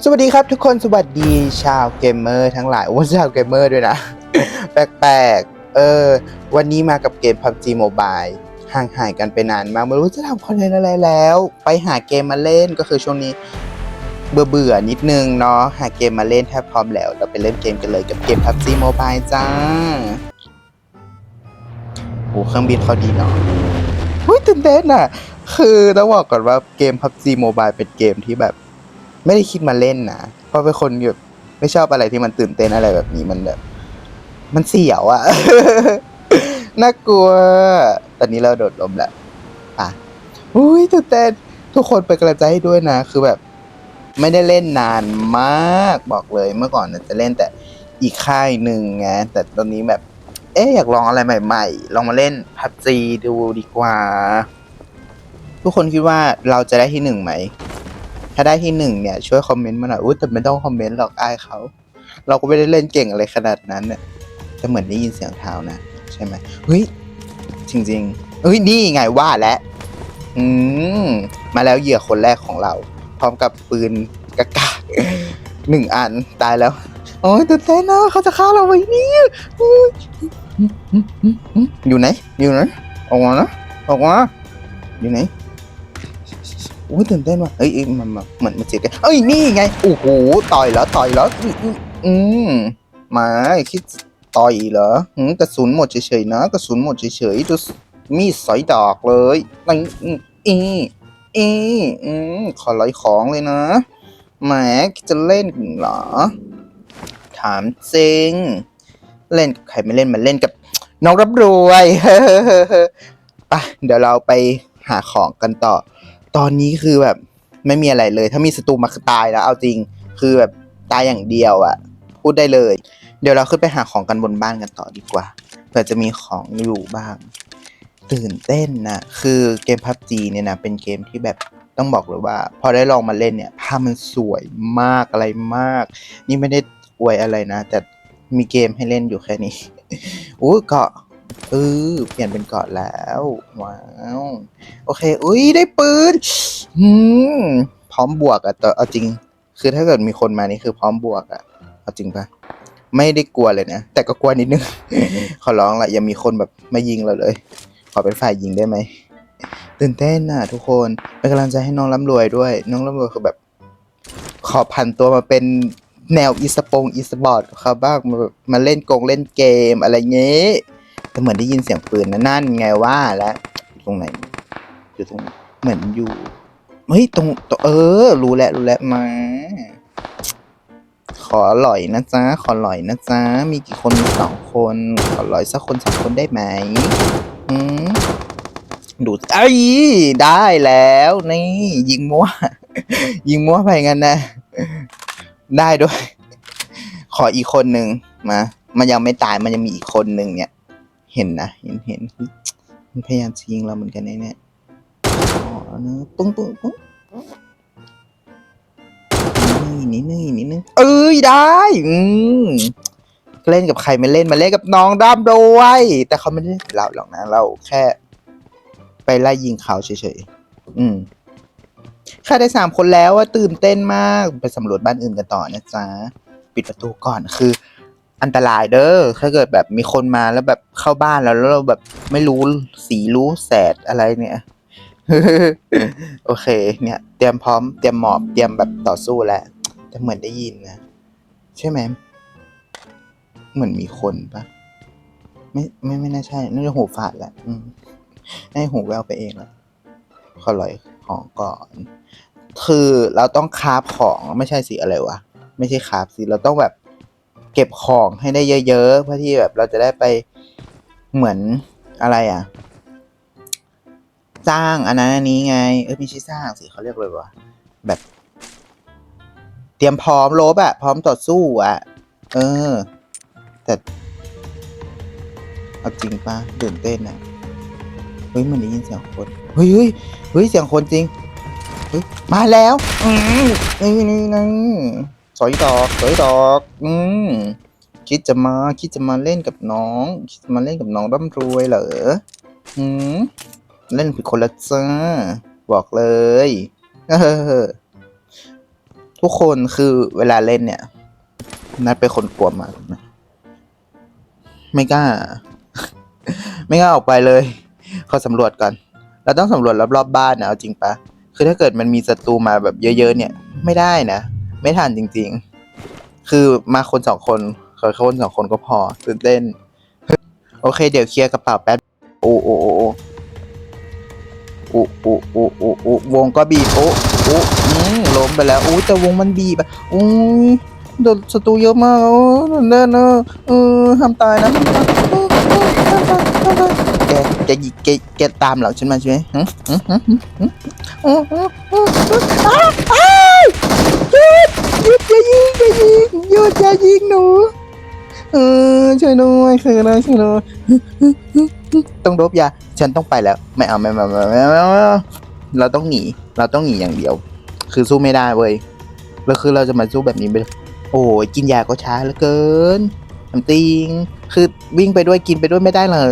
สวัสดีครับทุกคนสวัสดีชาวเกมเมอร์ทั้งหลาย โอ้ชาวเกมเมอร์ด้วยนะ แปลกๆ เออ วันนี้มากับเกม PUBG Mobile ห่างหายกันไปนานมากไม่รู้จะทำคอนเทนต์อะไรแล้ว ไปหาเกมมาเล่นก็คือช่วงนี้เบื่อเบื่อๆนิดนึงเนาะหาเกมมาเล่นถ้าพร้อมแล้ว เราไปเล่นเกมกันเลยกับเกม PUBG Mobile จ้าโอ้เครื่องบินเขาดีเนาะหุ้ยตื่นเต้นอะ คือต้องบอกก่อนว่าเกม PUBG Mobile เป็นเกมที่แบบ ไม่ได้คิดมาเล่นนะเพราะเป็นคนแบบไม่ชอบอะไรที่มันตื่นเต้นอะไรแบบนี้มันแบบ มันเสียวอะ น่ากลัว ตอนนี้เราโดดลมแล้วอะอุ้ยตื่นเต้นทุกคนเป็นกำลังใจให้ด้วยนะ คือแบบ ไม่ได้เล่นนานมากบอกเลยเมื่อก่อนนะจะเล่นแต่อีกค่ายหนึ่งไงแต่ตอนนี้แบบ เอ๊ะอยากลองอะไรใหม่ ๆ ลองมาเล่นพับจีดูดีกว่า ทุกคนคิดว่าเราจะได้ที่หนึ่งไหม ถ้าได้ที่หนึ่งเนี่ยช่วยคอมเมนต์มาหน่อยอุ้ยแต่ไม่ต้องคอมเมนต์หรอกอายเขา เราก็ไม่ได้เล่นเก่งอะไรขนาดนั้นเนี่ยแต่เหมือนได้ยินเสียงเท้านะ ใช่ไหมเฮ้ยจริงๆเฮ้ยนี่ไงว่าแล้วอืมมาแล้วเหยื่อคนแรกของเรา พร้อมกับปืนกะกะหนึ่งอันตายแล้วโอ้ยตื่นเต้นนะเขาจะฆ่าเราไว้นี่อยอยู่ไหนอยู่ไหนออกมานะออกมาอยู่ไหน อุ้ยตื่นเต้นว่ะเอ้ยมันมันเหมือนมันเจ็บกันเอ้ยนี่ไงโอ้โหต่อยแล้วต่อยแล้วอืมอืมอืมาคิดต่อยเหรอหืมกระสุนหมดเฉยๆนะกระสุนหมดเฉยๆดูมีดสอยดอกเลยนี่อืมอีอีอืมขอลอยของเลยนะแหมคิดจะเล่นเหรอ ถามจริง เล่นกับใครไม่เล่นมันเล่นกับน้องรับรวยไปเดี๋ยวเราไปหาของกันต่อ ตอนนี้คือแบบไม่มีอะไรเลย ถ้ามีศัตรูมาคือตายแล้วเอาจริง คือแบบตายอย่างเดียวอะพูดได้เลย เดี๋ยวเราขึ้นไปหาของกันบนบ้านกันต่อดีกว่าเผื่อจะมีของอยู่บ้าง ตื่นเต้นนะคือเกม PUBG เนี่ยนะเป็นเกมที่แบบต้องบอกเลยว่า พอได้ลองมาเล่นเนี่ยภาพมันสวยมากอะไรมาก นี่ไม่ได้อวยอะไรนะ แต่มีเกมให้เล่นอยู่แค่นี้อู้เกาะ เออเปลี่ยนเป็นเกาะแล้ว ว้าว โอเค อุ้ยได้ปืนอืมพร้อมบวกอะแต่เอาจริง คือถ้าเกิดมีคนมานี่คือพร้อมบวกอะเอาจริงปะไม่ได้กลัวเลยนะ แต่ก็กลัวนิดนึง ขอร้องละอย่ามีคนแบบมายิงเราเลย ขอเป็นฝ่ายยิงได้ไหมตื่นเต้นน่ะ ทุกคนเป็นกำลังใจให้น้องร่ำรวยด้วย น้องร่ำรวยคือแบบ ขอพันตัวมาเป็นแนวอีสปงอีสบอร์ดเขาบ้างมาแบบมาเล่นกงเล่นเกมอะไรเงี้ย แต่เหมือนได้ยินเสียงปืนนะนั่นไงว่าแล้วตรงไหน อยู่ตรงเหมือนอยู่เฮ้ยตรงตรงเออ รู้แล้วรู้แล้วมา ขอหล่อยนะจ๊ะขอหล่อยนะจ๊ะมีกี่คนมีสองคน ขอหล่อยสักคนสองคนได้ไหมอืมดูไอ้ได้แล้ว นี่ ยิงมั่ว ยิงมั่วไปงั้นนะ ได้ด้วย ขออีกคนหนึ่งมา มันยังไม่ตายมันยังมีอีกคนหนึ่งเนี่ย เห็นนะ เห็นเห็นมันพยายามจะยิงเราเหมือนกันนะเนี่ยอ๋อนะปุ้งปุ้งปุ้งนี่นิดนึงอีกนิดนึงเอ้ยได้ อืมเล่นกับใครไม่เล่นมาเล่นกับน้องด้ามด้วย แต่เขาไม่ได้เล่นเราหรอกนะ เราแค่ ไปไล่ยิงเขาเฉยๆ อืมค่าได้สามคนแล้วอะตื่นเต้นมาก ไปสำรวจบ้านอื่นกันต่อนะจ๊ะ ปิดประตูก่อนคือ อันตรายเด้อถ้าเกิดแบบมีคนมาแล้วแบบเข้าบ้านแล้วแล้วเราแบบไม่รู้สีรู้แสดอะไรเนี่ย โอเค เนี่ย เตรียมพร้อมเตรียมหมอบเตรียมแบบต่อสู้แล้วแต่เหมือนได้ยินนะใช่ไหมเหมือนมีคนปะไม่ไม่ไม่น่าใช่น่าจะหูฝาดแหละอืมให้หูแววไปเองละขอลอยของก่อน คือเราต้องคาบของไม่ใช่สิอะไรวะไม่ใช่คาบสิเราต้องแบบ เก็บของให้ได้เยอะๆเพื่อที่แบบเราจะได้ไปเหมือนอะไรอะ สร้างอันนั้นอันนี้ไง เออไม่ใช่สร้างสิเขาเรียกเลยว่า แบบ เตรียมพร้อมรบอะพร้อมต่อสู้อะเออ แต่เอาจริงปะตื่นเต้นอะเฮ้ยมันได้ยินเสียงคนเฮ้ยเฮ้ยเฮ้ยเสียงคนจริงเฮ้ยมาแล้วอืมนี่นี่นี่ อยดอกสอยดอก อืมคิดจะมาคิดจะมาเล่นกับน้อง คิดจะมาเล่นกับน้องร่ำรวยเหรออืมเล่นผิดคนละจ้าบอกเลยเออทุกคนคือเวลาเล่นเนี่ยนัดเป็นคนกลัวมากนะไม่กล้า ไม่กล้าออกไปเลยขอสำรวจก่อน เราต้องสำรวจรอบๆบ้านนะเอาจริงปะคือถ้าเกิดมันมีศัตรูมาแบบเยอะ ๆ เนี่ย ไม่ได้นะ ไม่ทันจริง ๆ คือมาคนสองคนขอแค่คนสองคนก็พอตื่นเต้น โอเค เดี๋ยวเคลียร์กระเป๋าแป๊บโอ้โอ้โอ้โอ้โอ้โอ้โอ้โอ้โอ้วงก็บีบโอ้โอ้อืมล้มไปแล้วโอ้แต่วงมันบีบอะโอ้ยโดนศัตรูเยอะมากโอ้เล่นนะเออห้ามตายนะห้ามตายเออเออห้ามตายห้ามตายแกแกยิแกแกตามหลังฉันมาใช่ไหมหึหึหึหึหึโอ้โหยุดหยุดอย่ายิงอย่ายิงหยุดอย่ายิงหนูเออช่วยด้วยคืออะไรช่วยด้วยต้องดบยาฉันต้องไปแล้วไม่เอาไม่ไม่เอาไม่เอาไม่เอาไม่เอาเราต้องหนี เราต้องหนีอย่างเดียว คือสู้ไม่ได้เว้ยแล้วคือเราจะมาสู้แบบนี้ไปโอ้ยกินยาก็ช้าเหลือเกินน้ำติง คือวิ่งไปด้วยกินไปด้วยไม่ได้เหรอ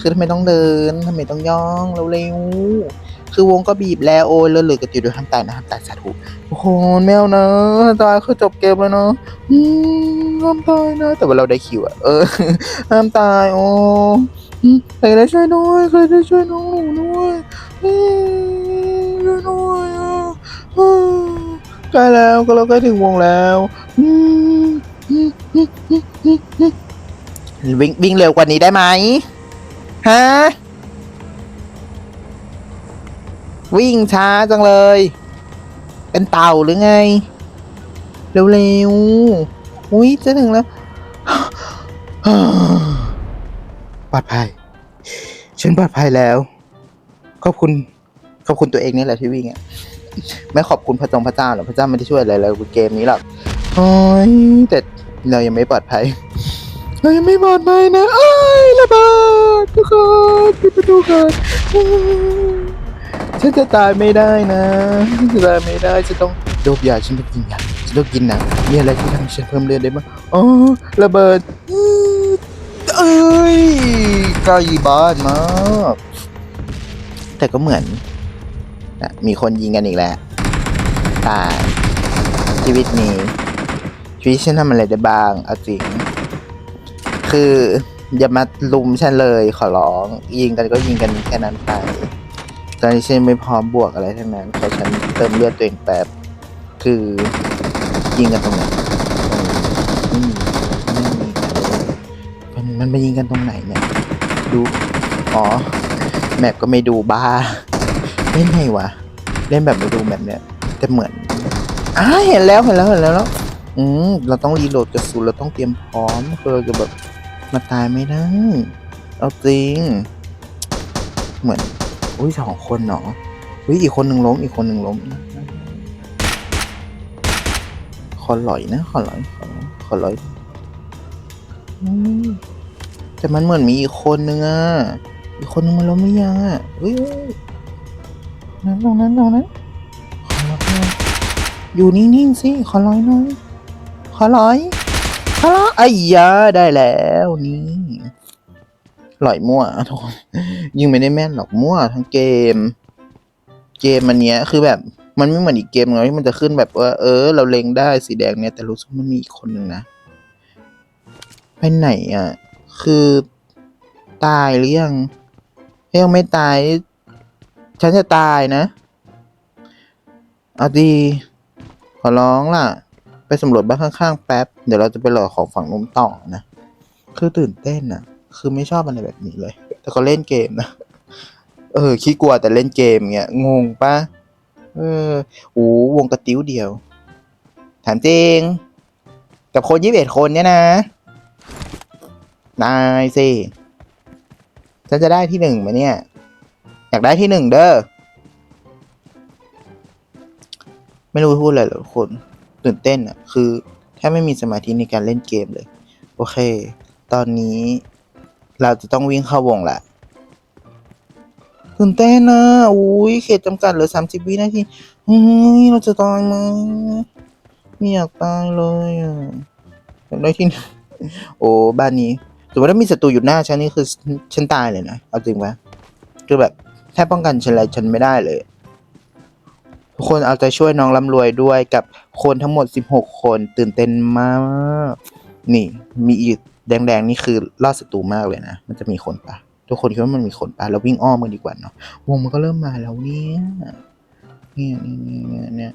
คือทำไมต้องเดินทำไมต้องย่องเร็วๆ คือวงก็บีบแล้วโอ้ยเลือดเลือกระติวด้วยห้ามตายนะห้ามตายสาธุโอ้โหแมวนะตายคือจบเกมแล้วเนาะอืมห้ามตายนะ แต่ว่าเราได้คิวอะเออห้ามตายโอ้ใครได้ช่วยด้วยใครได้ช่วยน้องหนูด้วยอืมช่วยด้วยอะใกล้แล้วก็เราใกล้ถึงวงแล้วอืมวิ่งวิ่งเร็วกว่านี้ได้ไหมฮะ วิ่งช้าจังเลย เป็นเต่าหรือไง เร็วๆ อุ้ยจะถึงแล้ว ปลอดภัย ฉันปลอดภัยแล้ว ขอบคุณ ขอบคุณตัวเองนี่แหละที่วิ่งอะ ไม่ขอบคุณพระจงพระเจ้าหรอกพระเจ้าไม่ได้ช่วยอะไรเลยเกมนี้หรอกโอ้ยแต่เรายังไม่ปลอดภัย เรายังไม่ปลอดภัยนะเอ้ยระเบิดทุกคนปิดประตูก่อนอ ฉันจะตายไม่ได้นะฉันจะตายไม่ได้จะต้องโดบยาฉันต้องกินยาฉันต้องกินนะมีอะไรที่ทำให้ฉันเพิ่มเลือดได้บ้างอ๋อระเบิดเอ้ยใกล้บ้านมากแต่ก็เหมือนนะมีคนยิงกันอีกแล้วตายชีวิตนี้ชีวิตฉันทำอะไรได้บ้างเอาจริง คืออย่ามาลุมฉันเลยขอร้อง ยิงกันก็ยิงกันแค่นั้นไป ตอนนี้ฉันไม่พร้อมบวกอะไรทั้งนั้นเขอฉันเติมเลือดตัวเองแป๊บคือยิงกันตรงไหนมมันมันไปยิงกันตรงไหนเนี่ย ดู อ๋อ แมปก็ไม่ดูบ้าเล่นไงวะ เล่นแบบไม่ดูแมปเนี่ยแต่เหมือนอ่าเห็นแล้วเห็นแล้วเห็นแล้วแล้วอืมเราต้องรีโหลดกระสุนเราต้องเตรียมพร้อมเพื่อเราจะแบบมาตายไม่ได้เอาจริง เหมือน อุ้ยสองคนเนาะอุ้ยอีกคนหนึ่งล้มอีกคนหนึ่งล้มขอลอยนะขอลอยขอลอยขอยอืมแต่มันเหมือนมีอีกคนนึงอะอีกคนนึงมันล้มไม่ยังอะเฮ้ยนั้นตรงนั้นตรงนั้นขอลอยอยอยู่นิ่งๆสิขอลอยหน่อยขอลอยขอลอยไอ้ยาได้แล้วนี่ หลอยมั่วทุกคนยิงไม่ได้แม่นหรอกมั่วทั้งเกม เกมมันเนี้ยคือแบบมันไม่เหมือนอีกเกมเลยที่มันจะขึ้นแบบว่าเออ เราเล็งได้สีแดงเนี่ยแต่รู้สึกมันมีอีกคนหนึ่งนะไปไหนอะ คือตายหรือยังยังไม่ตาย ฉันจะตายนะเอาดี ขอร้องล่ะ ไปสำรวจบ้านข้างๆแป๊บ เดี๋ยวเราจะไปหล่อของฝั่งนู้นต่อนะ คือตื่นเต้นอะ คือไม่ชอบอะไรแบบนี้เลย แต่ก็เล่นเกมนะ เออขี้กลัวแต่เล่นเกมเงี้ย งงปะเออโอ้วงกระติ้วเดียว ถามจริง กับคนยี่สิบเอ็ดคนเนี่ยนะ นายสิฉันจะได้ที่หนึ่งไหมเนี่ย อยากได้ที่หนึ่งเด้อ ไม่รู้พูดอะไรหรอกทุกคนตื่นเต้นอะคือแทบไม่มีสมาธิในการเล่นเกมเลย โอเค ตอนนี้ เราจะต้องวิ่งเข้าวงแหละตื่นเต้นนะอุ้ยเขตจำกัดเหลือสามสิบวินาทีเฮ้ยเราจะตายไหมไม่อยากตายเลยอะอยากได้ที่นึ่โอ้บ้านนี้สมมติถ้ามีศัตรูอยู่หน้าฉันนี่คือฉันฉันตายเลยนะเอาจริงปะคือแบบแทบป้องกันฉันอะไรฉันไม่ได้เลยทุกคนเอาใจช่วยน้องร่ำรวยด้วยกับคนทั้งหมด 16 คนตื่นเต้นมาก นี่มีอีก แดงๆนี่คือล่าศัตรูมากเลยนะ มันจะมีคนปะทุกคนคิดว่ามันมีคนปะเราวิ่งอ้อมกันดีกว่าเนาะวงมันก็เริ่มมาแล้วเนี่ยเนี่ยเนี่ยเนี่ยเนี่ย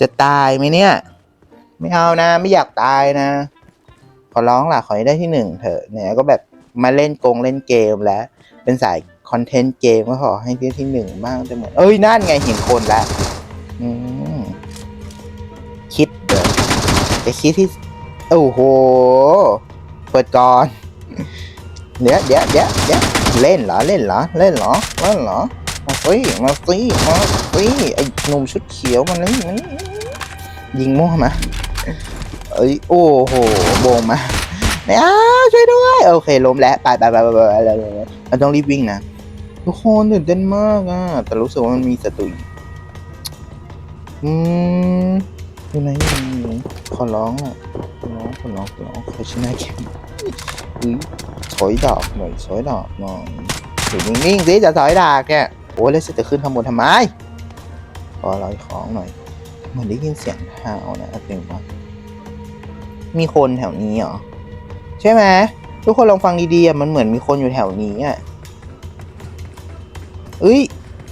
จะตายไหมเนี่ย ไม่เอานะ ไม่อยากตายนะ ขอร้องล่ะขอให้ได้ที่หนึ่งเถอะเนี่ยก็แบบมาเล่นกงเล่นเกมแล้ว เป็นสายคอนเทนต์เกมก็ขอให้ได้ที่หนึ่งบ้างจะเหมือนเอ้ยนั่นไงเห็นคนแล้วอืมคิดเดี๋ยวจะคิดที่โอ้โห เปิดก่อน เดี๋ยวเดี๋ยวเดี๋ยวเดี๋ยวเล่นเหรอ เล่นเหรอ เล่นเหรอ เล่นเหรอ มาสิมาสิมาสิไอ้หนุ่มชุดเขียวมันนี่มันยิงมั่วมาเอ้ย โอ้โหโบงมาไม่เอาช่วยด้วย โอเค ล้มแล้วไปไปไปไปไปไปไปเราต้องรีบวิ่งนะ ทุกคนตื่นเต้นมากอะ แต่รู้สึกว่ามันมีศัตรูอืมอยู่ไหนอยู่ไหนขอร้องอะขอร้องขอร้องขอร้องขอชนะเกมเฮ้ย ถอยดอกหน่อยถอยดอกหน่อยอยู่นิ่งๆสิจะถอยดากเนี่ยโอ้ยแล้วจะขึ้นข้างบนทำไมขอลอยของหน่อยเหมือนได้ยินเสียงเท้านะอาเป็นว่ามีคนแถวนี้เหรอใช่ไหมทุกคนลองฟังดีๆมันเหมือนมีคนอยู่แถวนี้อะเอ้ย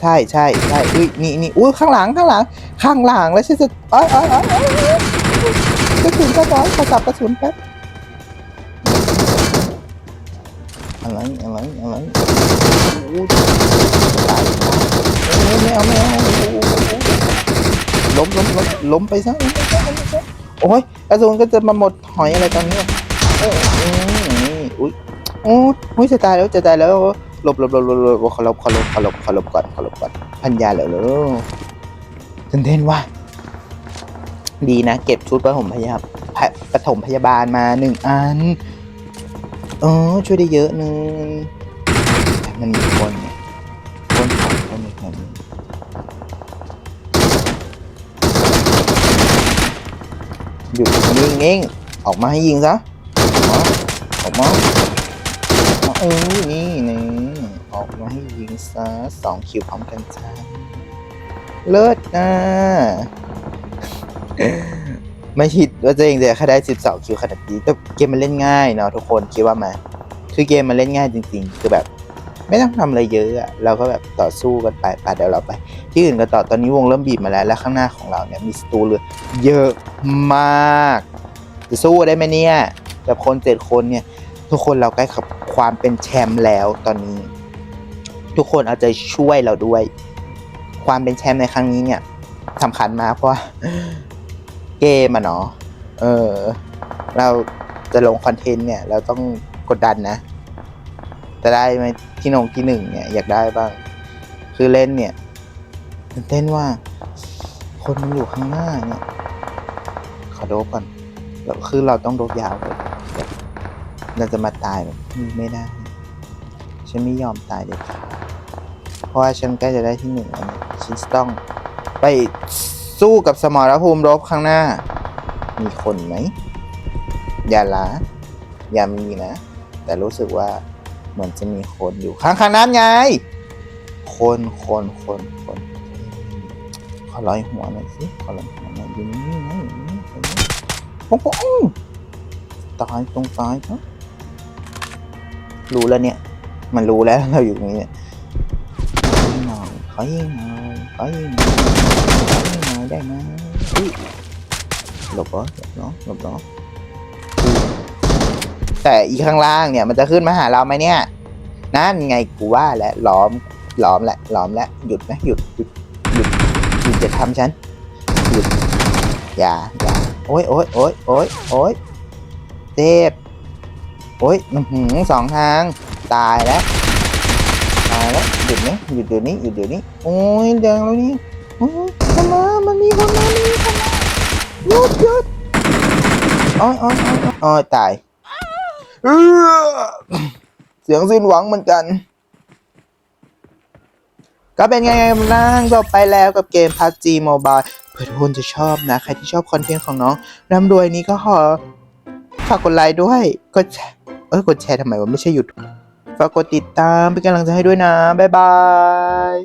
ใช่ใช่ใช่เอ้ยนี่นี่อุ้ยข้างหลังข้างหลัง ข้างหลังแล้วฉันจะอ้อยอ้อยอ้อยอ้อยอ้อยกระสุนกระบอกขอสับกระสุนแป๊บ อะไรอะไรอะไรโอ้ยตายเอ้ยไม่เอาไม่เอาล้มล้มล้มล้มไปซะโอ้ยกระสุนก็จะมาหมดหอยอะไรตอนนี้เอออุ้ยโอ้ยโอ้ยจะตายแล้วจะตายแล้วหลบหลบหลบหลบหลบขอหลบขอหลบขอหลบขอหลบก่อนขอหลบก่อนพันยาเหลวเหลวตื่นเต้นว่ะดีนะ เก็บชุดปฐมพยาพะปฐมพยาบาลมาหนึ่งอัน ออช่วยได้เยอะนึงแต่มันมีคนเนี่ยคนของคนมีคนอยู่นิ่งออกมาให้ยิงซะออกมาออกมา ออกมา เออนี่นี่ออกมาให้ยิงซะสองคิวพร้อมกันจ้าเลิศนะ ไม่คิดว่าตัวเองจะแค่ได้12คิวขนาดนี้แต่เกมมันเล่นง่ายเนาะทุกคนคิดว่าไหมคือเกมมันเล่นง่ายจริง ๆ คือแบบ ไม่ต้องทำอะไรเยอะอะเราก็แบบต่อสู้กันไปไปเดี๋ยวเราไป ที่อื่นกันต่อตอนนี้วงเริ่มบีบมาแล้ว และข้างหน้าของเราเนี่ยมีศัตรูเลือเยอะมากจะสู้ได้ไหมเนี่ยกับคนเจ็ดคนเนี่ย ทุกคนเราใกล้กับความเป็นแชมป์แล้วตอนนี้ ทุกคนเอาใจช่วยเราด้วย ความเป็นแชมป์ในครั้งนี้เนี่ยสำคัญมากเพราะ เกมอะเนาะ เออ เราจะลงคอนเทนต์เนี่ย เราต้องกดดันนะ จะได้ไหมที่นงที่หนึ่งเนี่ยอยากได้บ้าง คือเล่นเนี่ยตื่นเต้นว่า คนมันอยู่ข้างหน้าเนี่ย ขอโดบก่อนแล้วคือเราต้องโดบยาวเลยแบบเราจะมาตายแบบนี้ไม่ได้ ฉันไม่ยอมตายเด็ดขาดเพราะว่าฉันใกล้จะได้ที่หนึ่งแล้วฉันต้องไป สู้กับสมรภูมิรบข้างหน้า มีคนไหม อย่าละอย่ามีนะ แต่รู้สึกว่าเหมือนจะมีคนอยู่ข้างข้างนั้นไง คนคนคนคนขอร้อยหัวหน่อยสิขอร้อยหัวหน่อยอยู่นี่นะอยู่นี่อยู่นี่ปุ๊บปุ๊บตายตรงตายครับรู้แล้วเนี่ย มันรู้แล้วเราอยู่ตรงนี้เนี่ยยิงหน่อยขอยิงหน่อยขอยิงหน่อยขอยิงหน่ อยได้ไหมอุ๊ยหลบเหรอหลบเนาะหลบเนาะแต่อีข้างล่างเนี่ยมันจะขึ้นมาหาเราไหมเนี่ย นั่นไงกูว่าแหละล้อมล้อมแหละล้อมแล้วหยุดนะหยุดหยุดหยุดหยุดจะทำฉันหยุดอย่าอย่าโอ้ยโอ้ยโอ้ยโอ้ยโอ้ยเจ็บโอ้ยสองทางตายแล้วตายแล้วหยุดนะหยุดเดี๋ยวนี้หยุดเดี๋ยวนี้โอ้ยแดงแล้วนี่โอ้ยมีคนมามันมีคนมาหยุดหยุด โอ้ยอ้ยอ้ยอ้ยตายเสียงสิ้นหวังเหมือนกัน ก็เป็นไงกันบ้างจบไปแล้วกับเกม PUBG Mobile เพื่อทุกคนจะชอบนะ ใครที่ชอบคอนเทนต์ของน้องร่ำรวยนี้ก็ขอฝากกดไลค์ด้วยกดเอ้ยกดแชร์ทำไมวะไม่ใช่หยุดฝากกดติดตามเป็นกำลังใจให้ด้วยนะ บ๊ายบาย